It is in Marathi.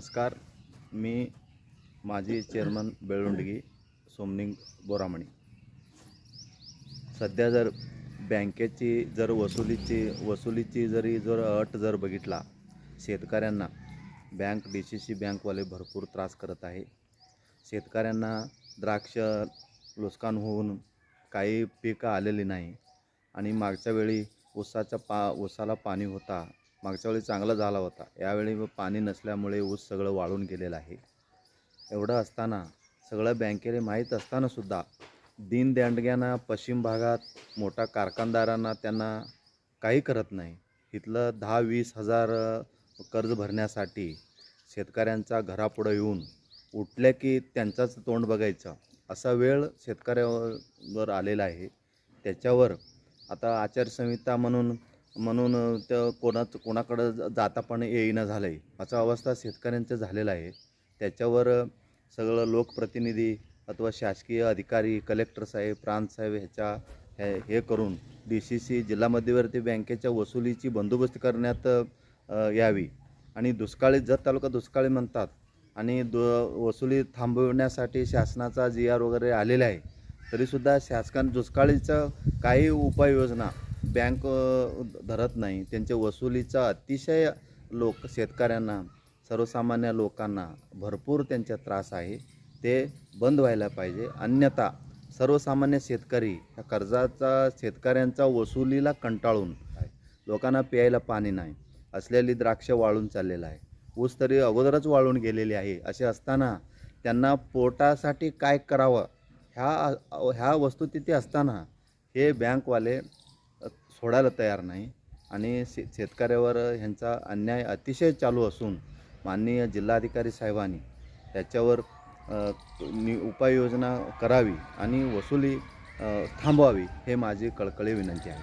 नमस्कार. मी माजी चेअरमन बेळुंडगी सोमनिंग बोरामणी. सध्या जर बँकेची जर वसुलीची वसुलीची जरी जर अट जर बघितला शेतकऱ्यांना बँक डी सी सी बँकवाले भरपूर त्रास करत आहे. शेतकऱ्यांना द्राक्ष नुकसान होऊन काही पिकं आलेली नाही. आणि मागच्या वेळी ऊसाच्या पा ऊसाला पाणी होता मागच्या वेळी चांगला झाला होता. यावेळी पाणी नसल्यामुळे ऊस सगळं वाळून गेलेलं आहे. एवढं असताना सगळं बँकेने माहीत असतानासुद्धा दीनदंडग्यांना पश्चिम भागात मोठा कारखानदारांना त्यांना काही करत नाही. इथलं दहा वीस हजार कर्ज भरण्यासाठी शेतकऱ्यांचा घरापुढं येऊन उठल्या की त्यांचाच तोंड बघायचं. असा वेळ शेतकऱ्यावर आलेला आहे. त्याच्यावर आता आचारसंहिता म्हणून म्हणून त्या कोणाच कोणाकडं जाता पण येईना झालं आहे असा अवस्था शेतकऱ्यांचं झालेला आहे. त्याच्यावर सगळं लोकप्रतिनिधी अथवा शासकीय अधिकारी कलेक्टर साहेब प्रांतसाहेब ह्याच्या हे हे करून डी सी सी जिल्हा मध्यवर्ती बँकेच्या वसुलीची बंदोबस्त करण्यात यावी. आणि दुष्काळी जत तालुका दुष्काळी म्हणतात. आणि दु वसुली थांबवण्यासाठी शासनाचा जी आर वगैरे आलेला आहे तरीसुद्धा शासकान दुष्काळीचं काही उपाययोजना बँक धरत नाही. त्यांच्या वसुलीचा अतिशय लोक शेतकऱ्यांना सर्वसामान्य लोकांना भरपूर त्यांचा त्रास आहे. ते बंद व्हायला पाहिजे. अन्यथा सर्वसामान्य शेतकरी ह्या कर्जाचा शेतकऱ्यांचा वसुलीला कंटाळून आहे लोकांना प्यायला पाणी नाही. असलेली द्राक्ष वाळून चाललेलं आहे. ऊस तरी अगोदरच वाळून गेलेली आहे. असे असताना त्यांना पोटासाठी काय करावं? ह्या ह्या वस्तू तिथे असताना हे बँकवाले सोडायला तयार नाही. आणि शे शेतकऱ्यावर ह्यांचा अन्याय अतिशय चालू असून माननीय जिल्हाधिकारी साहेबांनी त्याच्यावर उपाययोजना करावी आणि वसुली थांबवावी हे माझी कळकळी विनंती आहे.